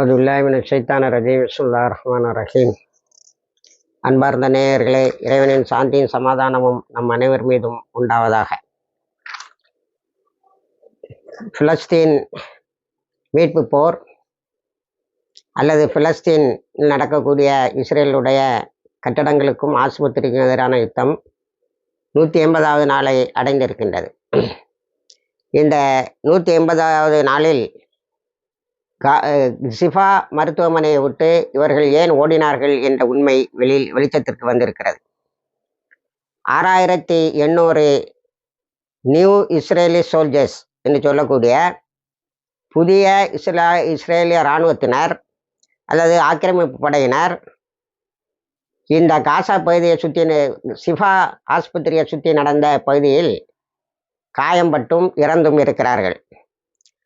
அவுதுல்லாஹிமின் சைத்தான ரஜீம் சுல்லா ரஹ்மான் ரஹீம். அன்பார்ந்த நேயர்களே இறைவனின் சாந்தியும் சமாதானமும் நம் அனைவர் மீதும் உண்டாவதாக. பிலஸ்தீன் மீட்பு போர் அல்லது பிலஸ்தீன் நடக்கக்கூடிய இஸ்ரேலுடைய கட்டடங்களுக்கும் ஆஸ்பத்திரிக்கும் எதிரான யுத்தம் நூற்றி எண்பதாவது நாளை அடைந்திருக்கின்றது. இந்த நூற்றி எண்பதாவது நாளில் கா- சிஃபா மருத்துவமனையை விட்டு இவர்கள் ஏன் ஓடினார்கள் என்ற உண்மை வெளியில் வெளிச்சத்திற்கு வந்திருக்கிறது. ஆறாயிரத்தி எண்ணூறு நியூ இஸ்ரேலி சோல்ஜர்ஸ் என்று சொல்லக்கூடிய புதிய இஸ்ரா இஸ்ரேலிய இராணுவத்தினர் அல்லது ஆக்கிரமிப்பு படையினர் இந்த காசா பகுதியை சுற்றி சிஃபா ஆஸ்பத்திரியை சுற்றி நடந்த பகுதியில் காயம்பட்டும் இறந்தும் இருக்கிறார்கள்.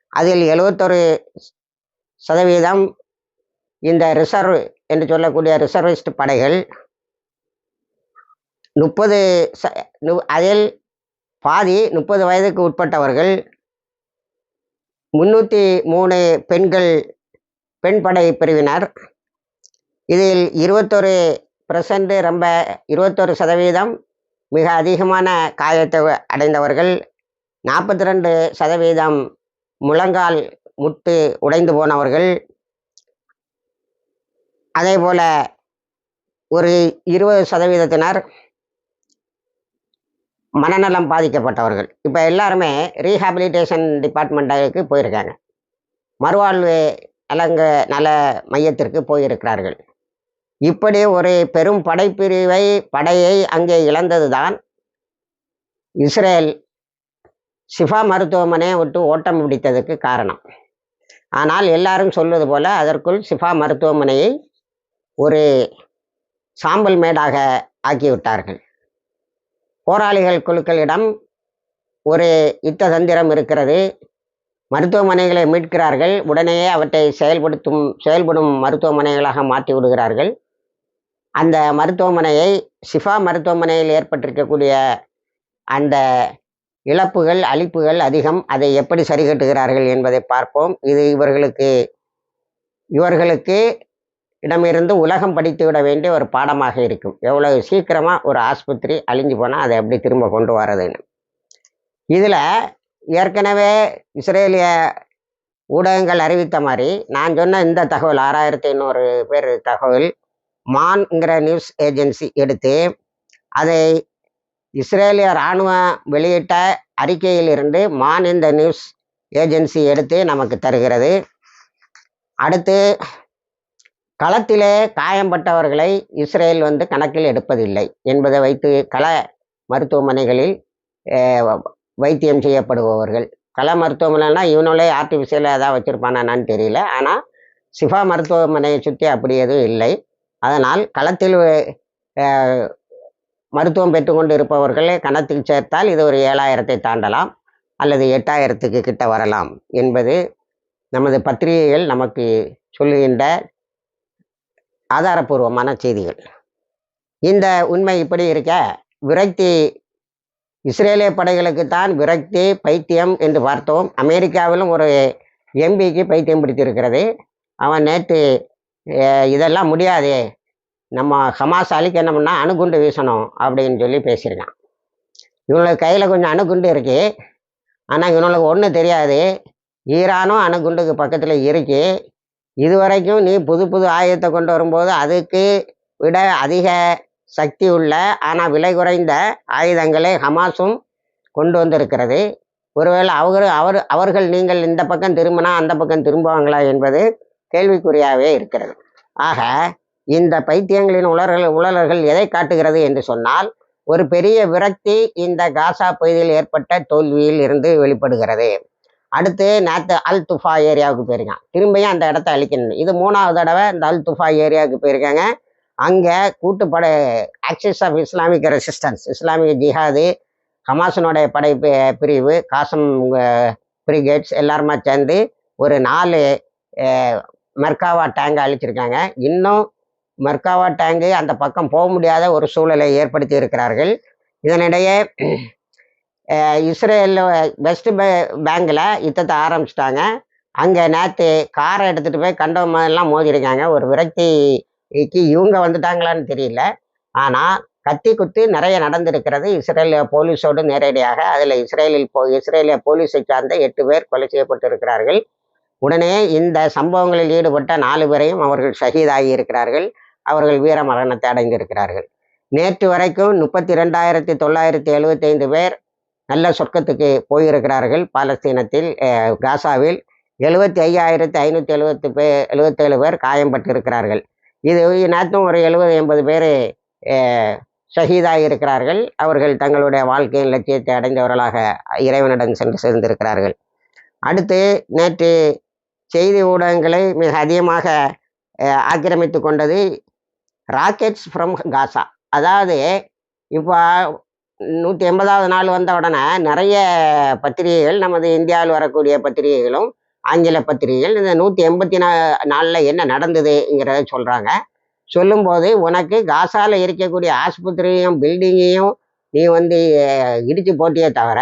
அதில் எழுபத்தொரு சதவீதம் இந்த ரிசர்வ் என்று சொல்லக்கூடிய ரிசர்விஸ்ட் படைகள் முப்பது ச நு- அதில் பாதி முப்பது வயதுக்கு உட்பட்டவர்கள் முன்னூற்றி மூணு பெண்கள் பெண் படை பிரிவினர். இதில் இருபத்தொரு பிரசன்ட் ரொம்ப இருபத்தொரு சதவீதம் மிக அதிகமான காயத்தை அடைந்தவர்கள் நாற்பத்தி ரெண்டு சதவீதம் முழங்கால் முட்டு உடைந்து போனவர்கள் அதே போல ஒரு இருபது சதவீதத்தினர் மனநலம் பாதிக்கப்பட்டவர்கள். இப்போ எல்லாருமே ரீஹாபிலிட்டேஷன் டிபார்ட்மெண்ட்டுக்கு போயிருக்காங்க. மறுவாழ்வு நலங்க நல மையத்திற்கு போயிருக்கிறார்கள். இப்படி ஒரு பெரும் படைப்பிரிவை படையை அங்கே இழந்ததுதான் இஸ்ரேல். ஷிஃபா மருத்துவமனையை விட்டு ஓட்டம் பிடித்ததுக்கு காரணம். ஆனால் எல்லாரும் சொல்வது போல அதற்குள் ஷிஃபா மருத்துவமனையை ஒரு சாம்பல் மேடாக ஆக்கிவிட்டார்கள். போராளிகள் குழுக்களிடம் ஒரு யுத்த தந்திரம் இருக்கிறது. மருத்துவமனைகளை மீட்கிறார்கள். உடனேயே அவற்றை செயல்படுத்தும் செயல்படும் மருத்துவமனைகளாக மாற்றி விடுகிறார்கள். அந்த மருத்துவமனையை ஷிஃபா மருத்துவமனையில் ஏற்பட்டிருக்கக்கூடிய அந்த இழப்புகள் அழிப்புகள் அதிகம். அதை எப்படி சரிகட்டுகிறார்கள் என்பதை பார்ப்போம். இது இவர்களுக்கு இவர்களுக்கு இடமிருந்து உலகம் படித்து விட வேண்டிய ஒரு பாடமாக இருக்கும். எவ்வளவு சீக்கிரமாக ஒரு ஆஸ்பத்திரி அழிஞ்சு போனால் அதை எப்படி திரும்ப கொண்டு வரதுன்னு இதில் ஏற்கனவே இஸ்ரேலிய ஊடகங்கள் அறிவித்த மாதிரி நான் சொன்ன இந்த தகவல் ஆறாயிரத்தி ஐநூறு பேர் தகவல் மான்ங்கிற நியூஸ் ஏஜென்சி எடுத்து அதை இஸ்ரேலிய இராணுவம் வெளியிட்ட அறிக்கையிலிருந்து மான் இந்த நியூஸ் ஏஜென்சி எடுத்து நமக்கு தருகிறது. அடுத்து களத்திலே காயம்பட்டவர்களை இஸ்ரேல் வந்து கணக்கில் எடுப்பதில்லை என்பதை வைத்து கள மருத்துவமனைகளில் வைத்தியம் செய்யப்படுபவர்கள். கள மருத்துவமனைனா இவனுள்ளே ஆர்டிஃபிஷியலாக ஏதாவது வச்சுருப்பானான்னு தெரியல. ஆனால் சிஃபா மருத்துவமனையை சுற்றி அப்படி எதுவும் இல்லை. அதனால் களத்தில் மருத்துவம் பெற்றுக்கொண்டு இருப்பவர்களே கணத்தில் சேர்த்தால் இது ஒரு ஏழாயிரத்தை தாண்டலாம் அல்லது எட்டாயிரத்துக்கு கிட்ட வரலாம் என்பது நமது பத்திரிகைகள் நமக்கு சொல்லுகின்ற ஆதாரபூர்வமான செய்திகள். இந்த உண்மை இப்படி இருக்க விரக்தி இஸ்ரேலிய படைகளுக்குத்தான் விரக்தி பைத்தியம் என்று பார்த்தோம். அமெரிக்காவிலும் ஒரு எம்பிக்கு பைத்தியம் பிடித்திருக்கிறது. அவன் நேற்று இதெல்லாம் முடியாது நம்ம ஹமாஸ் அழிக்க என்ன பண்ணால் அணுகுண்டு வீசணும் அப்படின்னு சொல்லி பேசியிருக்கான். இவங்களுக்கு கையில் கொஞ்சம் அணுகுண்டு இருக்கு. ஆனால் இவனுக்கு ஒன்றும் தெரியாது. ஈரானும் அணுகுண்டுக்கு பக்கத்தில் இருக்கு. இதுவரைக்கும் நீ புது புது ஆயுதத்தை கொண்டு வரும்போது அதுக்கு விட அதிக சக்தி உள்ள ஆனால் விலை குறைந்த ஆயுதங்களை ஹமாஸும் கொண்டு வந்திருக்கிறது. ஒருவேளை அவர் அவர் அவர்கள் நீங்கள் இந்த பக்கம் திரும்பினா அந்த பக்கம் திரும்புவாங்களா என்பது கேள்விக்குறியாகவே இருக்கிறது. ஆக இந்த பைத்தியங்களின் உலர்கள் உழலர்கள் எதை காட்டுகிறது என்று சொன்னால் ஒரு பெரிய விரக்தி இந்த காசா பகுதியில் ஏற்பட்ட தோல்வியில் இருந்து வெளிப்படுகிறது. அடுத்து நேற்று அல் துஃபா ஏரியாவுக்கு போயிருக்கான். திரும்பியும் அந்த இடத்த அழிக்கணும். இது மூணாவது தடவை இந்த அல் துஃபா ஏரியாவுக்கு போயிருக்காங்க. அங்கே கூட்டுப்படை axis of Islamic resistance Islamic jihad ஹமாசனுடைய படை பி- பிரிவு காசம் பிரிகேட்ஸ் எல்லாருமா சேர்ந்து ஒரு நாலு மெர்காவா டேங்கை அழிச்சிருக்காங்க. இன்னும் மர்காவா டேங்கு அந்த பக்கம் போக முடியாத ஒரு சூழலை ஏற்படுத்தி இருக்கிறார்கள். இதனிடையே இஸ்ரேலில் வெஸ்ட் பே பேங்கில் யுத்தத்தை ஆரம்பிச்சிட்டாங்க. அங்கே நேற்று காரை எடுத்துகிட்டு போய் கண்டவமெல்லாம் மோதிருக்காங்க ஒரு விரக்திக்கு இவங்க வந்துட்டாங்களான்னு தெரியல. ஆனால் கத்தி குத்து நிறைய நடந்திருக்கிறது. இஸ்ரேல் போலீஸோடு நேரடியாக அதில் இஸ்ரேலில் போ இஸ்ரேலிய போலீஸை சார்ந்த எட்டு பேர் கொலை செய்யப்பட்டிருக்கிறார்கள். உடனே இந்த சம்பவங்களில் ஈடுபட்ட நாலு பேரையும் அவர்கள் ஷஹீதாகி இருக்கிறார்கள். அவர்கள் வீர மரணத்தை அடைந்திருக்கிறார்கள். நேற்று வரைக்கும் முப்பத்தி ரெண்டாயிரத்தி தொள்ளாயிரத்தி எழுபத்தைந்து பேர் நல்ல சொர்க்கத்துக்கு போயிருக்கிறார்கள். பாலஸ்தீனத்தில் காசாவில் எழுபத்தி ஐயாயிரத்தி ஐநூற்றி எழுபத்து பே எழுபத்தேழு பேர் காயம்பட்டிருக்கிறார்கள் இது நேற்றும் ஒரு எழுபது எண்பது பேர் ஷஹீதாக இருக்கிறார்கள் அவர்கள் தங்களுடைய வாழ்க்கையின் லட்சியத்தை அடைந்தவர்களாக இறைவனிடம் சென்று சேர்ந்திருக்கிறார்கள். அடுத்து நேற்று செய்தி ஊடகங்களை மிக அதிகமாக ஆக்கிரமித்து கொண்டது ராக்கெட்ஸ் ஃப்ரம் காசா. அதாவது இப்போ நூற்றி எண்பதாவது நாள் வந்த உடனே நிறைய பத்திரிகைகள் நமது இந்தியாவில் வரக்கூடிய பத்திரிகைகளும் ஆங்கில பத்திரிகைகள் இந்த நூற்றி எண்பத்தி நா நாளில் என்ன நடந்ததுங்கிறத சொல்கிறாங்க சொல்லும்போது உனக்கு காசாவில் இருக்கக்கூடிய ஆஸ்பத்திரியும் பில்டிங்கையும் நீ வந்து இடித்து போட்டியே தவிர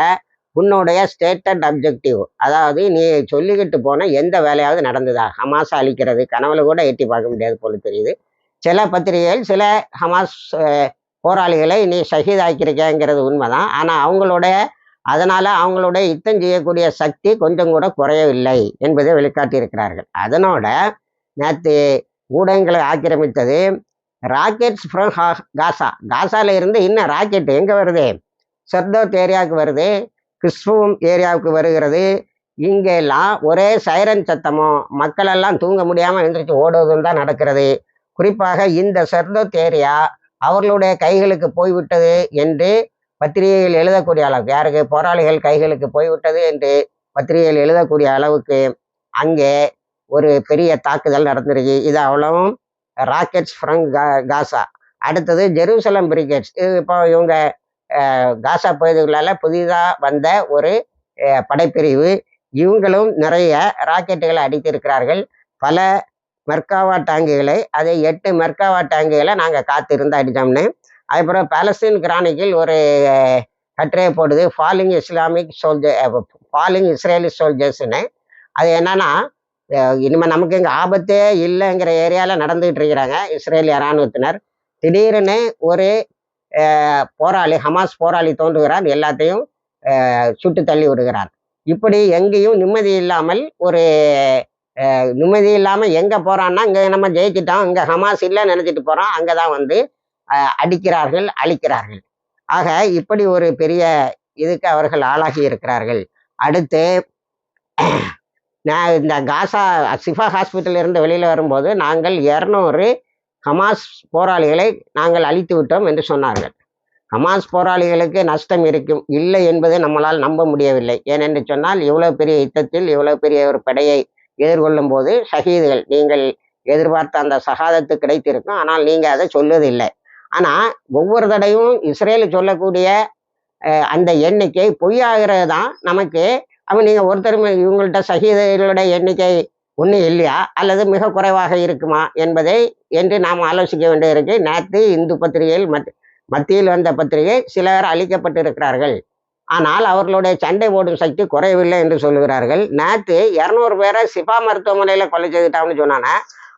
உன்னுடைய ஸ்டேட்டட் அப்ஜெக்டிவ் அதாவது நீ சொல்லிக்கிட்டு போன எந்த வேலையாவது நடந்ததா? ஹமாசா அழிக்கிறது கனவுல கூட எட்டி பார்க்க முடியாது போல தெரியுது. சில பத்திரிகைகள் சில ஹமாஸ் போராளிகளை நீ ஷஹீதாக்கியிருக்கேங்கிறது உண்மைதான். ஆனால் அவங்களுடைய அதனால அவங்களுடைய யுத்தம் செய்யக்கூடிய சக்தி கொஞ்சம் கூட குறையவில்லை என்பதை வெளிக்காட்டியிருக்கிறார்கள். அதனோட நேற்று ஊடகங்களை ஆக்கிரமித்தது ராக்கெட்ஸ் ஃப்ரம் காசா. காசால இருந்து இன்னும் ராக்கெட் எங்கே வருது? சர்தோத் ஏரியாவுக்கு வருது கிறிஸ்துவம் ஏரியாவுக்கு வருகிறது. இங்கெல்லாம் ஒரே சைரன் சத்தமும் மக்களெல்லாம் தூங்க முடியாமல் எழுந்திரிச்சு ஓடுவதும் தான் நடக்கிறது. குறிப்பாக இந்த சர்தோத் ஏரியா அவர்களுடைய கைகளுக்கு போய்விட்டது என்று பத்திரிகைகள் எழுதக்கூடிய அளவுக்கு யாருக்கு? போராளிகள் கைகளுக்கு போய்விட்டது என்று பத்திரிகைகள் எழுதக்கூடிய அளவுக்கு அங்கே ஒரு பெரிய தாக்குதல் நடந்திருக்கு. இது அவ்வளவும் ராக்கெட்ஸ் ஃப்ரம் கா காசா. அடுத்தது ஜெருசலம் பிரிகேட்ஸ். இது இப்போ இவங்க காசா பகுதிகளால் புதிதாக வந்த ஒரு படைப்பிரிவு. இவங்களும் நிறைய ராக்கெட்டுகளை அடித்திருக்கிறார்கள். பல மெர்காவா டேங்குகளை அதை எட்டு மெர்காவா டேங்குகளை நாங்கள் காத்திருந்து அடித்தோம்னு. அதுக்கப்புறம் பாலஸ்தீன் கிரானிக்கில் ஒரு கட்டுரையை போடுது. Falling Islamic soldier falling Israeli சோல்ஜர்ஸ்னு. அது என்னன்னா இனிமேல் நமக்கு இங்கே ஆபத்தே இல்லைங்கிற ஏரியாவில் நடந்துகிட்டு இருக்கிறாங்க இஸ்ரேலிய இராணுவத்தினர். திடீர்னு ஒரு போராளி ஹமாஸ் போராளி தோன்றுகிறார். எல்லாத்தையும் சுட்டு தள்ளி விடுகிறார். இப்படி எங்கேயும் நிம்மதி இல்லாமல் ஒரு நிம்மதி இல்லாமல் எங்கே போகிறான்னா இங்கே நம்ம ஜெயிச்சிட்டோம் இங்கே ஹமாஸ் இல்லைன்னு நினச்சிட்டு போகிறோம் அங்கே தான் வந்து அடிக்கிறார்கள் அழிக்கிறார்கள். ஆக இப்படி ஒரு பெரிய இதுக்கு அவர்கள் ஆளாகி இருக்கிறார்கள். அடுத்து நான் இந்த காசா சிஃபா ஹாஸ்பிட்டல் இருந்து வெளியில் வரும்போது நாங்கள் இரநூறு ஹமாஸ் போராளிகளை நாங்கள் அழித்து விட்டோம் என்று சொன்னார்கள். ஹமாஸ் போராளிகளுக்கு நஷ்டம் இருக்கும் இல்லை என்பதை நம்மளால் நம்ப முடியவில்லை. ஏனென்று சொன்னால் இவ்வளோ பெரிய யுத்தத்தில் இவ்வளோ பெரிய ஒரு படையை எதிர்கொள்ளும் போது ஷஹீதுகள் நீங்கள் எதிர்பார்த்த அந்த சகாதத்து கிடைத்திருக்கும். ஆனால் நீங்கள் அதை சொல்வதில்லை ஆனால் ஒவ்வொரு தடையும் இஸ்ரேல் சொல்லக்கூடிய அந்த எண்ணிக்கை பொய்யாகிறது தான் நமக்கு. அவன் நீங்கள் ஒருத்தர் இவங்கள்ட்ட சகிதர்களுடைய எண்ணிக்கை ஒன்றும் இல்லையா? அல்லது மிக குறைவாக இருக்குமா என்பதை என்று நாம் ஆலோசிக்க வேண்டியிருக்கு. நேற்று இந்து பத்திரிகையில் மத் மத்தியில் வந்த பத்திரிகை சிலர் அளிக்கப்பட்டிருக்கிறார்கள். ஆனால் அவர்களுடைய சண்டை ஓடும் சக்தி குறையவில்லை என்று சொல்லுகிறார்கள். நேற்று இரநூறு பேரை சிபா மருத்துவமனையில் கொலை செய்துட்டாங்கன்னு சொன்னானே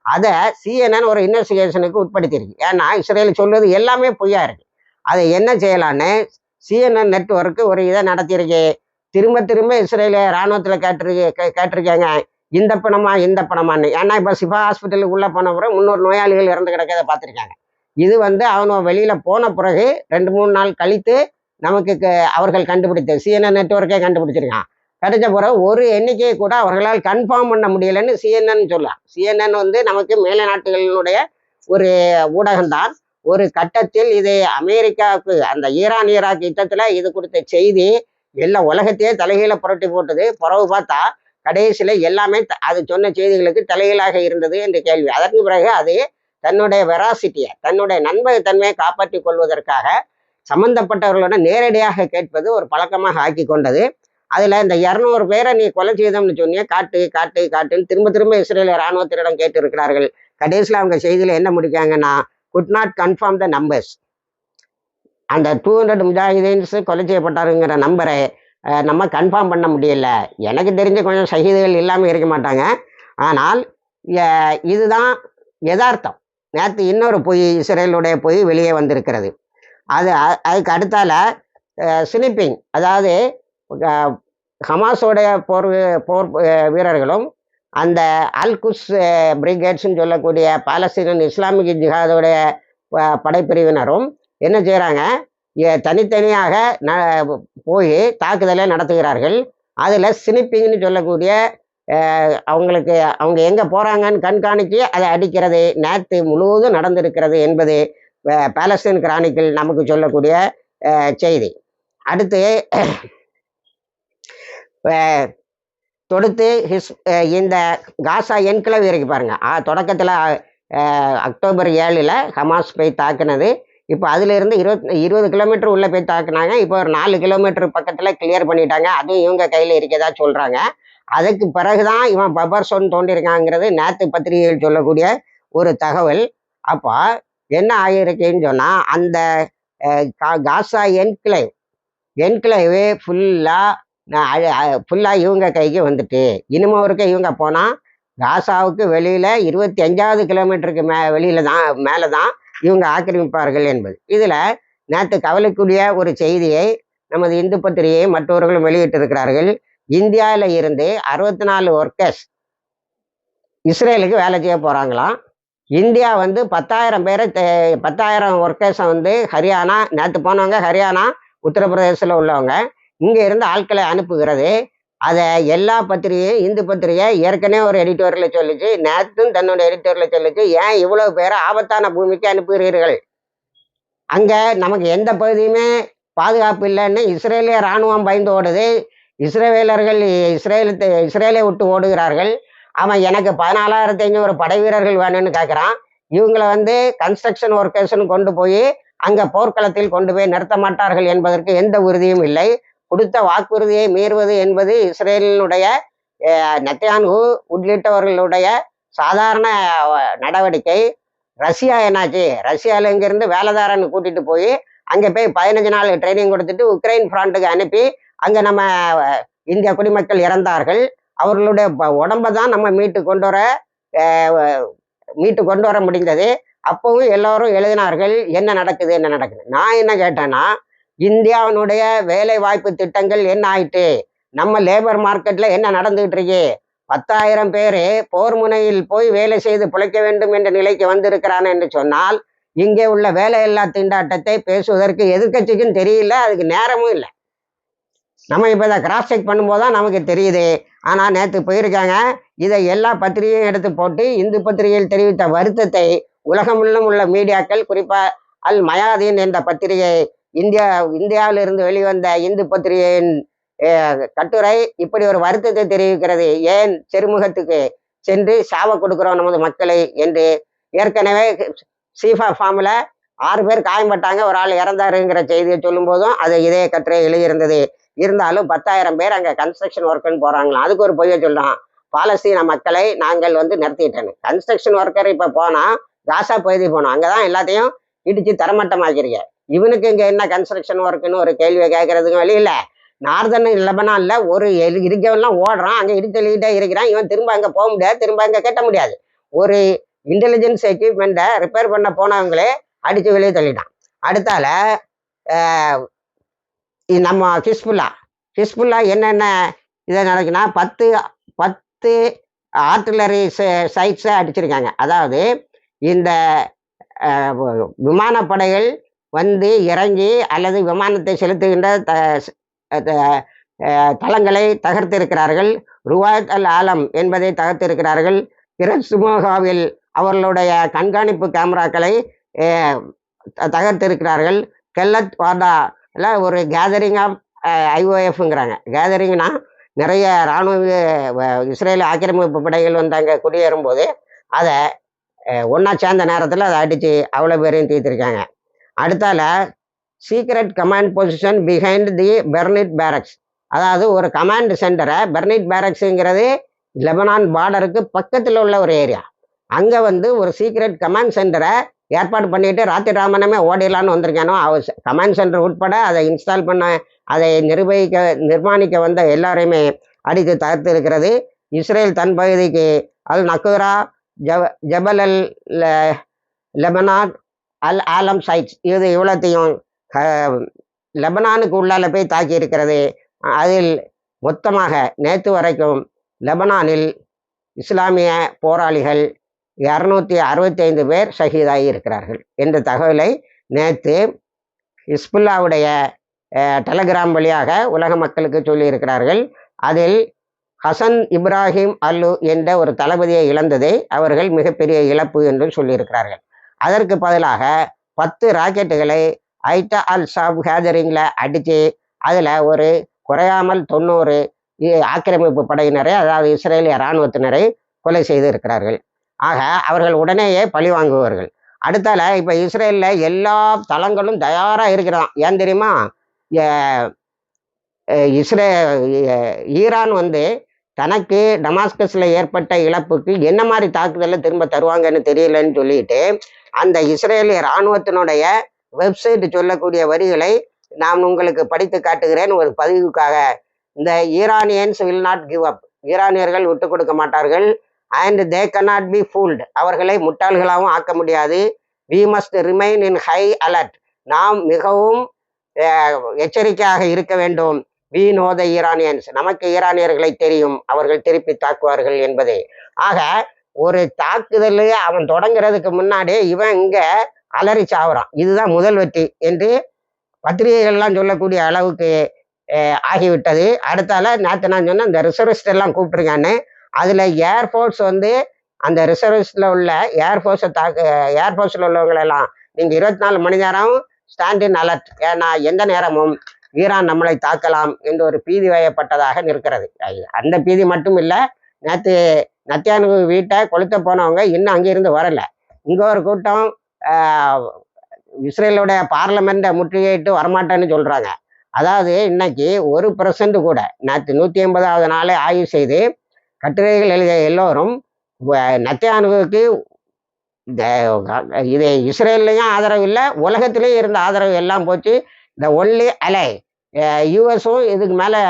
அதை சிஎன்என் ஒரு இன்வெஸ்டிகேஷனுக்கு உட்படுத்தியிருக்கு. ஏன்னா இஸ்ரேல் சொல்வது எல்லாமே பொய்யா இருக்கு. அதை என்ன செய்யலான்னு சிஎன்என் நெட்வொர்க்கு ஒரு இதை நடத்தியிருக்கு. திரும்ப திரும்ப இஸ்ரேல இராணுவத்தில் கேட்டிருக்கு கே- கேட்டிருக்காங்க. இந்த பணமா இந்த பணமான்னு. ஏன்னா இப்போ சிபா ஹாஸ்பிட்டலுக்கு உள்ளே போன பிறகு முன்னூறு நோயாளிகள் இறந்து கிடக்கிறத பார்த்துருக்காங்க. இது வந்து அவனு வெளியில் போன பிறகு ரெண்டு மூணு நாள் கழித்து நமக்கு க- அவர்கள் கண்டுபிடித்த சிஎன்என் நெட்வொர்க்கே கண்டுபிடிச்சிருக்கான். கிடைச்ச பிறகு ஒரு எண்ணிக்கையை கூட அவர்களால் கன்ஃபார்ம் பண்ண முடியலைன்னு சிஎன்என் சொல்லலாம் சிஎன்என் வந்து நமக்கு மேல நாட்டுகளினுடைய ஒரு ஊடகம்தான். ஒரு கட்டத்தில் இது அமெரிக்காவுக்கு அந்த ஈரான் ஈராக் யுத்தத்தில் இது கொடுத்த செய்தி எல்லா உலகத்தையே தலைகீழ புரட்டி போட்டது. பிறகு பார்த்தா கடைசியில் எல்லாமே அது சொன்ன செய்திகளுக்கு தலைகீழாக இருந்தது என்று கேள்வி. அதற்கு பிறகு அது தன்னுடைய வெராசிட்டியை தன்னுடைய நண்பகத்தன்மையை காப்பாற்றிக் கொள்வதற்காக சம்பந்தப்பட்டவர்களோட நேரடியாக கேட்பது ஒரு பழக்கமாக ஆக்கி கொண்டது. அதில் இந்த இரநூறு பேரை நீ கொலை செய்தோம்னு சொன்னியே காட்டு காட்டு காட்டுன்னு திரும்ப திரும்ப இஸ்ரேல் இராணுவத்தினரிடம் கேட்டு இருக்கிறார்கள் கடைசியில் அவங்க செய்தியில் என்ன முடிக்காங்கன்னா good not confirm the numbers அந்த டூ ஹண்ட்ரட் முஜாஹிதீன்ஸ் கொலை செய்யப்பட்டாருங்கிற நம்பரை நம்ம கன்ஃபார்ம் பண்ண முடியல. எனக்கு தெரிஞ்ச கொஞ்சம் சகிதுகள் இல்லாமல் இருக்க மாட்டாங்க. ஆனால் இதுதான் யதார்த்தம். நேற்று இன்னொரு பொய் இஸ்ரேலுடைய பொய் வெளியே வந்திருக்கிறது. அது அதுக்கு அடுத்தால ஸ்னிப்பிங் அதாவது ஹமாஸோடைய போர் வீ- போர் வீரர்களும் அந்த அல் குஸ் சொல்லக்கூடிய பாலஸ்தீனன் இஸ்லாமிக் ஜிஹாதோடைய படைப்பிரிவினரும் என்ன செய்கிறாங்க தனித்தனியாக ந போய் தாக்குதலை நடத்துகிறார்கள். அதில் ஸ்னிப்பிங்னு சொல்லக்கூடிய அவங்களுக்கு அவங்க எங்கே போகிறாங்கன்னு கண்காணித்து அதை அடிக்கிறது நேற்று முழுவதும் நடந்திருக்கிறது என்பது பாலஸ்தீன் கிரானிக்கில் நமக்கு சொல்லக்கூடிய செய்தி. அடுத்து தொடுத்து ஹிஸ் இந்த காசா என்கிளவ் இருக்கு பாருங்க. தொடக்கத்தில் அக்டோபர் ஏழில் ஹமாஸ் போய் தாக்குனது. இப்போ அதிலிருந்து இருபத் இருபது கிலோமீட்டர் உள்ளே போய் தாக்குனாங்க. இப்போ ஒரு நாலு கிலோமீட்டர் பக்கத்தில் கிளியர் பண்ணிட்டாங்க. அதுவும் இவங்க கையில் இருக்கதா சொல்கிறாங்க அதுக்கு பிறகுதான் இவன் பபர்சோன் தோண்டியிருக்காங்கிறது நேற்று பத்திரிகைகள் சொல்லக்கூடிய ஒரு தகவல். அப்போ என்ன ஆகியிருக்குன்னு சொன்னால் அந்த கா- காசா என்கிளைவ். என்கிளைவு ஃபுல்லாக ஃபுல்லாக இவங்க கைக்கு வந்துட்டு இனிமே இருக்க இவங்க போனால் காசாவுக்கு வெளியில் இருபத்தி அஞ்சாவது கிலோமீட்டருக்கு மே வெளியில் தான் மேலே தான் இவங்க ஆக்கிரமிப்பார்கள் என்பது. இதில் நேற்று கவலைக்குரிய ஒரு செய்தியை நமது இந்து பத்திரிகையை மற்றவர்களும் வெளியிட்டிருக்கிறார்கள். இந்தியாவில் இருந்து அறுபத்தி நாலு ஒர்க்கர்ஸ் இஸ்ரேலுக்கு வேலை செய்ய போகிறாங்களாம் இந்தியா வந்து பத்தாயிரம் பேரை தே- பத்தாயிரம் ஒர்க்கர்ஸை வந்து ஹரியானா நேற்று போனவங்க ஹரியானா உத்தரப்பிரதேசத்தில் உள்ளவங்க. இங்கே இருந்து ஆட்களை அனுப்புகிறது. அதை எல்லா பத்திரிகையும் இந்து பத்திரிகை ஏற்கனவே ஒரு எடிட்டோரியில் சொல்லிச்சு. நேற்றும் தன்னோட எடிட்டோரியில் சொல்லிச்சு. ஏன் இவ்வளவு பேரை ஆபத்தான பூமிக்கு அனுப்புகிறீர்கள்? அங்கே நமக்கு எந்த பகுதியுமே பாதுகாப்பு இல்லைன்னு இஸ்ரேலிய இராணுவம் பயந்து ஓடுது. இஸ்ரேலர்கள் இஸ்ரேல் இஸ்ரேலை விட்டு ஓடுகிறார்கள். ஆமாம் எனக்கு பதினாலாயிரத்தி ஐநூறு படை வீரர்கள் வேணும்னு கேட்குறான் இவங்களை வந்து கன்ஸ்ட்ரக்ஷன் ஒர்க்கர்ஸ்னு கொண்டு போய் அங்கே போர்க்களத்தில் கொண்டு போய் நிறுத்த மாட்டார்கள் என்பதற்கு எந்த உறுதியும் இல்லை. கொடுத்த வாக்குறுதியை மீறுவது என்பது இஸ்ரேலினுடைய நெத்தியான்கு உள்ளிட்டவர்களுடைய சாதாரண நடவடிக்கை. ரஷ்யா என்னாச்சு? ரஷ்யாவில் இங்கிருந்து வேலைதாரன் கூட்டிட்டு போய் அங்கே போய் பதினஞ்சு நாள் ட்ரைனிங் கொடுத்துட்டு உக்ரைன் ஃப்ராண்ட்டுக்கு அனுப்பி அங்கே நம்ம இந்திய குடிமக்கள் இறந்தார்கள். அவர்களுடைய உடம்பை தான் நம்ம மீட்டு கொண்டு வர மீட்டு கொண்டு வர முடிந்தது. அப்பவும் எல்லோரும் எழுதினார்கள் என்ன நடக்குது என்ன நடக்குது? நான் என்ன கேட்டேன்னா இந்தியாவினுடைய வேலை வாய்ப்பு திட்டங்கள் என்ன ஆயிட்டு? நம்ம லேபர் மார்க்கெட்ல என்ன நடந்துகிட்டு இருக்கு? பத்தாயிரம் பேர் போர் முனையில் போய் வேலை செய்து பிழைக்க வேண்டும் என்ற நிலைக்கு வந்திருக்கிறான் என்று சொன்னால் இங்கே உள்ள வேலையில்லா திண்டாட்டத்தை பேசுவதற்கு எதிர்க்கட்சிக்கும் தெரியல அதுக்கு நேரமும் இல்லை. நம்ம இப்போ இதை கிராஸ் செக் பண்ணும்போது தான் நமக்கு தெரியுது. ஆனால் நேற்று போயிருக்காங்க. இதை எல்லா பத்திரிகையும் எடுத்து போட்டு இந்து பத்திரிகையில் தெரிவித்த வருத்தத்தை உலகமுள்ளும் உள்ள மீடியாக்கள் குறிப்பாக அல் மயாதீன் என்ற பத்திரிகை இந்தியா இந்தியாவிலிருந்து வெளிவந்த இந்து பத்திரிகையின் கட்டுரை இப்படி ஒரு வருத்தத்தை தெரிவிக்கிறது. ஏன் செருமுகத்துக்கு சென்று சாவ கொடுக்குறோம் நமது மக்களை என்று ஏற்கனவே சீஃபா ஃபார்மில் ஆறு பேர் காயம்பட்டாங்க. ஒரு ஆள் இறந்தாருங்கிற செய்தியை சொல்லும்போதும் அது இதே கட்டுரை எழுதியிருந்தது. இருந்தாலும் பத்தாயிரம் பேர் அங்கே கன்ஸ்ட்ரக்ஷன் ஒர்க்குன்னு போகிறாங்களாம் அதுக்கு ஒரு பொய்யை சொல்கிறான் பாலஸ்தீன மக்களை நாங்கள் வந்து நிறுத்திட்டேன் கன்ஸ்ட்ரக்ஷன் ஒர்க்கர் இப்போ போனால் காசா பகுதி போனோம் அங்கே தான் எல்லாத்தையும் இடித்து தரமட்டமாக்கிறீங்க இவனுக்கு இங்கே என்ன கன்ஸ்ட்ரக்ஷன் ஒர்க்குன்னு ஒரு கேள்வியை கேட்கறதுக்கு வழியில் நார்தன் லெபனான்ல ஒரு இருக்கவெல்லாம் ஓடுறான். அங்கே இடித்தள்ளிக்கிட்டே இருக்கிறான். இவன் திரும்ப அங்கே போக முடியாது. திரும்ப அங்கே கட்ட முடியாது. ஒரு இன்டெலிஜென்ஸ் எக்யூப்மெண்ட்டை ரிப்பேர் பண்ண போனவங்களே அடித்து வெளியே தள்ளிட்டான். அடுத்தால நம்ம ஹிஸ்புல்லா. ஹிஸ்புல்லா என்னென்ன இதை நடக்குன்னா பத்து பத்து ஆர்டிலரி சைட்ஸை அடிச்சிருக்காங்க. அதாவது இந்த விமானப்படைகள் வந்து இறங்கி அல்லது விமானத்தை செலுத்துகின்ற த த- தளங்களை தகர்த்திருக்கிறார்கள். ருவாயத் அல் ஆலம் என்பதை தகர்த்திருக்கிறார்கள். கிரண் சுமோகாவில் அவர்களுடைய கண்காணிப்பு கேமராக்களை தகர்த்திருக்கிறார்கள். கெல்லத் இல்லை ஒரு கேதரிங் ஆஃப் ஐஓஎஃப்ங்கிறாங்க கேதரிங்னா நிறைய இராணுவ வ- இஸ்ரேல் ஆக்கிரமிப்பு படைகள் வந்து அங்கே குடியேறும்போது அதை ஒன்றா சேர்ந்த நேரத்தில் அதை அடித்து அவ்வளோ பேரையும் தீர்த்திருக்காங்க. அடுத்தால secret command position behind the burnt barracks அதாவது ஒரு கமாண்ட் சென்டரை பெர்னிட் பேரக்ஸுங்கிறது லெபனான் பார்டருக்கு பக்கத்தில் உள்ள ஒரு ஏரியா அங்கே வந்து ஒரு சீக்ரெட் கமாண்ட் சென்டரை ஏற்பாடு பண்ணிட்டு ராத்திரி ராமனமே ஓடிடலான்னு வந்திருக்கானோ அவர் கமாண்ட் சென்டர் உட்பட அதை இன்ஸ்டால் பண்ண அதை நிர்வகிக்க நிர்மாணிக்க வந்த எல்லாரையுமே அடித்து தகர்த்து இருக்கிறது. இஸ்ரேல் தன் பகுதிக்கு அல் நக்குரா ஜப ஜபல் அல் லெபனாட் அல் ஆலம் சைட்ஸ் இது இவ்வளோத்தையும் க- லெபனானுக்கு உள்ளால போய் தாக்கி இருக்கிறது. அதில் மொத்தமாக நேற்று வரைக்கும் லெபனானில் இஸ்லாமிய போராளிகள் இரநூத்தி அறுபத்தி ஐந்து பேர் ஷஹீதாகி இருக்கிறார்கள். என்ற தகவலை நேற்று ஹிஸ்புல்லாவுடைய டெலகிராம் வழியாக உலக மக்களுக்கு சொல்லியிருக்கிறார்கள். அதில் ஹசன் இப்ராஹிம் அல்லு என்ற ஒரு தளபதியை இழந்ததை அவர்கள் மிகப்பெரிய இழப்பு என்று சொல்லியிருக்கிறார்கள். அதற்கு பதிலாக பத்து ராக்கெட்டுகளை ஐட்டா அல் சாப் ஹேதரிங்கில் அடித்து அதில் ஒரு குறையாமல் தொண்ணூறு ஆக்கிரமிப்பு படையினரை அதாவது இஸ்ரேலிய இராணுவத்தினரை கொலை செய்து இருக்கிறார்கள் ஆக அவர்கள் உடனேயே பழி வாங்குவார்கள். அடுத்தால இப்போ இஸ்ரேலில் எல்லா தளங்களும் தயாராக இருக்கிறான் ஏன் தெரியுமா? இஸ்ரே ஈரான் வந்து தனக்கு டமாஸ்கஸில் ஏற்பட்ட இழப்புக்கு என்ன மாதிரி தாக்குதலை திரும்ப தருவாங்கன்னு தெரியலன்னு சொல்லிட்டு அந்த இஸ்ரேலிய இராணுவத்தினுடைய வெப்சைட் சொல்லக்கூடிய வரிகளை நான் உங்களுக்கு படித்து காட்டுகிறேன். ஒரு பதிவுக்காக. இந்த Iranians will not give up ஈரானியர்கள் விட்டு கொடுக்க மாட்டார்கள். And they cannot be fooled அவர்களை முட்டாள்களாகவும் ஆக்க முடியாது. We must remain in high alert நாம் மிகவும் எச்சரிக்கையாக இருக்க வேண்டும். வி நோ த ஈரானியன்ஸ் நமக்கு ஈரானியர்களை தெரியும். அவர்கள் திருப்பி தாக்குவார்கள் என்பதை. ஆக ஒரு தாக்குதல் அவன் தொடங்குறதுக்கு முன்னாடியே இவன் இங்கே அலறி சாவுறான். இதுதான் முதல் வெற்றி என்று பத்திரிகைகள்லாம் சொல்லக்கூடிய அளவுக்கு ஆகிவிட்டது. அடுத்தால நேற்று நான் சொன்னேன் இந்த ரிசர்விஸ்ட் எல்லாம் கூப்பிட்டுருக்கான்னு அதில் ஏர்ஃபோர்ஸ் வந்து அந்த ரிசர்வ்ஸில் உள்ள ஏர்ஃபோர்ஸை தாக்கு ஏர்ஃபோர்ஸில் உள்ளவங்களெல்லாம் நீங்கள் இருபத்தி நாலு மணி நேரம் ஸ்டாண்டின் அலர்ட் ஏன்னா எந்த நேரமும் ஈரான் நம்மளை தாக்கலாம் என்று ஒரு பீதி வயப்பட்டதாக நிற்கிறது. அந்த பீதி மட்டும் இல்லை நேற்று நத்தியானு வீட்டை கொளுத்த போனவங்க இன்னும் அங்கேருந்து வரலை. இங்கே ஒரு கூட்டம் இஸ்ரேலுடைய பார்லமெண்ட்டை முற்றுகையிட்டு வரமாட்டேன்னு சொல்கிறாங்க அதாவது இன்னைக்கு ஒரு பர்சன்ட் கூட நேற்று நூற்றி ஐம்பதாவது நாளே ஆய்வு செய்து கட்டுரைகள் எழுதிய எல்லோரும் வ- நத்தியானுவுக்கு இந்த இது இஸ்ரேல்லையும் ஆதரவு இல்லை உலகத்திலையும் இருந்த ஆதரவு எல்லாம் போச்சு. இந்த ஒன்லி அலை யூஎஸும் இதுக்கு மேலே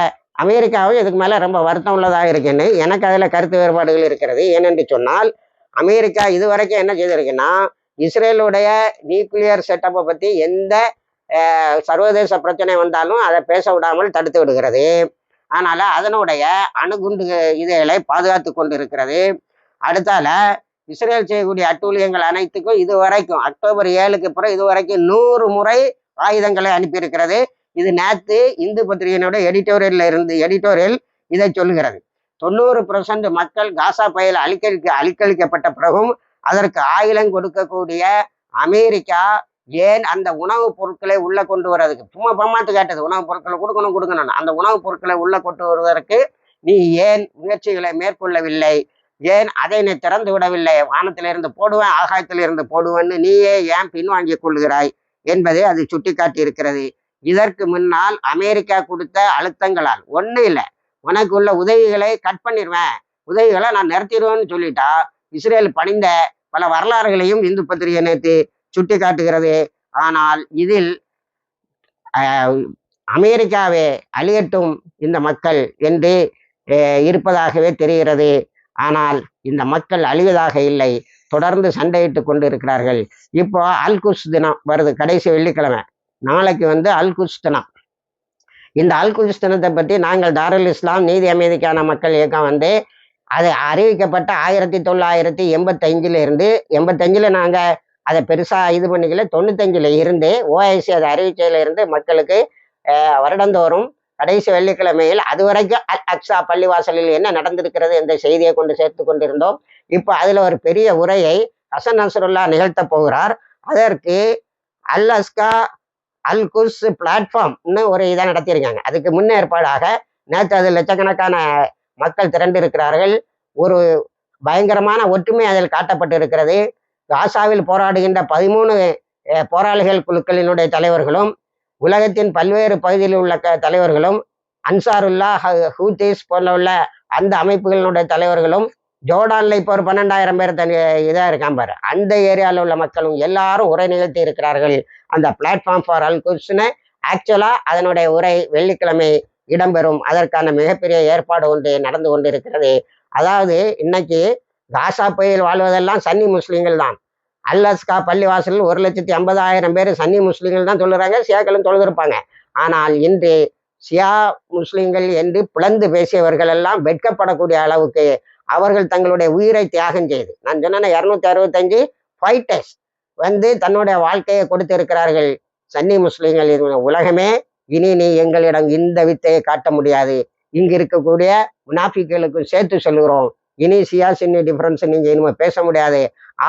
அமெரிக்காவும் இதுக்கு மேலே ரொம்ப வருத்தம் உள்ளதாக இருக்குன்னு எனக்கு அதில் கருத்து வேறுபாடுகள் இருக்கிறது. ஏனென்று சொன்னால் அமெரிக்கா இதுவரைக்கும் என்ன செய்திருக்குன்னா இஸ்ரேலுடைய நியூக்ளியர் செட்டப்பை பற்றி எந்த சர்வதேச பிரச்சனை வந்தாலும் அதை பேச விடாமல் தடுத்து விடுகிறது. அதனால அதனுடைய அணுகுண்டு இதைகளை பாதுகாத்து கொண்டு இருக்கிறது அடுத்தால இஸ்ரேல் செய்யக்கூடிய அட்டூழியங்கள் அனைத்துக்கும் இது வரைக்கும் அக்டோபர் ஏழுக்கு பிறகு இது வரைக்கும் நூறு முறை ஆயுதங்களை அனுப்பியிருக்கிறது. இது நேற்று இந்து பத்திரிகையினுடைய எடிட்டோரியல்ல இருந்து எடிட்டோரியல் இதை சொல்கிறது தொண்ணூறு பர்சன்ட் மக்கள் காசா பயில் அழிக்க அழிக்கழிக்கப்பட்ட பிறகும் அதற்கு ஆயுதம் கொடுக்கக்கூடிய அமெரிக்கா ஏன் அந்த உணவுப் பொருட்களை உள்ள கொண்டு வர்றதுக்கு? சும்மா பம்மாட்டு கேட்டது உணவுப் பொருட்களை கொடுக்கணும் கொடுக்கணும் அந்த உணவுப் பொருட்களை உள்ள கொண்டு வருவதற்கு நீ ஏன் முயற்சிகளை மேற்கொள்ளவில்லை? ஏன் அதை நீ திறந்து விடவில்லை? வானத்திலிருந்து போடுவேன் ஆகாயத்திலிருந்து போடுவேன்னு நீயே ஏன் பின்வாங்கிக் கொள்கிறாய் என்பதை அது சுட்டிக்காட்டி இருக்கிறது இதற்கு முன்னால் அமெரிக்கா கொடுத்த அழுத்தங்களால் ஒன்றும் இல்லை. உனக்கு உள்ள உதவிகளை கட் பண்ணிடுவேன் உதவிகளை நான் நிறுத்திடுவேன்னு சொல்லிட்டா இஸ்ரேல் பணிந்த பல வரலாறுகளையும் இந்து பத்திரிகை நேற்று சுட்டி காட்டுகிறது. ஆனால் இதில் அமெரிக்காவே அழியட்டும் இந்த மக்கள் என்று இருப்பதாகவே தெரிகிறது. ஆனால் இந்த மக்கள் அழிவதாக இல்லை. தொடர்ந்து சண்டையிட்டு கொண்டு இருக்கிறார்கள் இப்போ அல்குஸ் தினம் வருது. கடைசி வெள்ளிக்கிழமை. நாளைக்கு வந்து அல்குஸ் தினம். இந்த அல்குஸ் தினத்தை பற்றி நாங்கள் தாருல் இஸ்லாம் நீதி அமைதிக்கான மக்கள் இயக்கம் வந்து அது அறிவிக்கப்பட்ட ஆயிரத்தி தொள்ளாயிரத்தி எண்பத்தஞ்சில இருந்து எண்பத்தஞ்சில் நாங்கள் அதை பெருசாக இது பண்ணிக்கல. தொண்ணூத்தஞ்சில் இருந்து ஓஐசி அதை அறிவிச்சதுல இருந்து மக்களுக்கு வருடந்தோறும் கடைசி வெள்ளிக்கிழமையில் அது வரைக்கும் அல் அக்ஸா பள்ளிவாசலில் என்ன நடந்திருக்கிறது என்ற செய்தியை கொண்டு சேர்த்து கொண்டிருந்தோம். இப்போ அதில் ஒரு பெரிய உரையை ஹசன் நசருல்லா நிகழ்த்த போகிறார். அதற்கு அல் அஸ்கா அல் குஸ் பிளாட்ஃபார்ம்னு ஒரு இதை நடத்தியிருக்காங்க. அதுக்கு முன்னேற்பாடாக நேற்று அது லட்சக்கணக்கான மக்கள் திரண்டு இருக்கிறார்கள் ஒரு பயங்கரமான ஒற்றுமை அதில் காட்டப்பட்டு இருக்கிறது காசாவில் போராடுகின்ற பதிமூணு போராளிகள் குழுக்களினுடைய தலைவர்களும் உலகத்தின் பல்வேறு பகுதியில் உள்ள க தலைவர்களும் அன்சாருல்லா ஹூத்திஸ் போன்ற உள்ள அந்த அமைப்புகளினுடைய தலைவர்களும் ஜோர்டான்ல இப்போ ஒரு பன்னெண்டாயிரம் பேர் தனி இதாக இருக்கான் பாரு. அந்த ஏரியாவில் உள்ள மக்களும் எல்லாரும் உரை நிகழ்த்தி இருக்கிறார்கள். அந்த பிளாட்ஃபார்ம் ஃபார் அல் குஸ்னு ஆக்சுவலா அதனுடைய உரை வெள்ளிக்கிழமை இடம்பெறும். அதற்கான மிகப்பெரிய ஏற்பாடு ஒன்று நடந்து கொண்டு இருக்கிறது அதாவது இன்னைக்கு காசா புயல் வாழ்வதெல்லாம் சன்னி முஸ்லீம்கள் தான். அல்லஸ்கா பள்ளிவாசலில் ஒரு லட்சத்தி ஐம்பதாயிரம் பேர் சன்னி முஸ்லீம்கள் தான் சொல்லுறாங்க சியாக்களும் தொழுதிருப்பாங்க. ஆனால் இன்று சியா முஸ்லீம்கள் என்று பிளந்து பேசியவர்கள் எல்லாம் வெட்கப்படக்கூடிய அளவுக்கு அவர்கள் தங்களுடைய உயிரை தியாகம் செய்து நான் சொன்ன இரநூத்தி அறுபத்தஞ்சு ஃபைட்டர்ஸ் வந்து தன்னுடைய வாழ்க்கையை கொடுத்திருக்கிறார்கள் சன்னி முஸ்லீம்கள் உலகமே. இனி நீ எங்களிடம் இந்த வித்தையை காட்ட முடியாது. இங்கு இருக்கக்கூடிய முனாஃபிக்களுக்கும் சேர்த்து சொல்கிறோம் இனிசியா சின்ன டிஃபரன்ஸ் நீங்க இனிமே பேச முடியாது.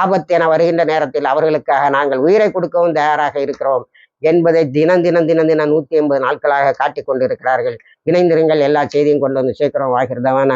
ஆபத்து என வருகின்ற நேரத்தில் அவர்களுக்காக நாங்கள் உயிரை கொடுக்கவும் தயாராக இருக்கிறோம் என்பதை தினம் தினம் தினம் தினம் நூத்தி ஐம்பது நாட்களாக காட்டிக் கொண்டிருக்கிறார்கள். இணைந்திருங்கள் எல்லா செய்தியும் கொண்டு வந்து சேர்க்கிறோம். வாகிருதவான்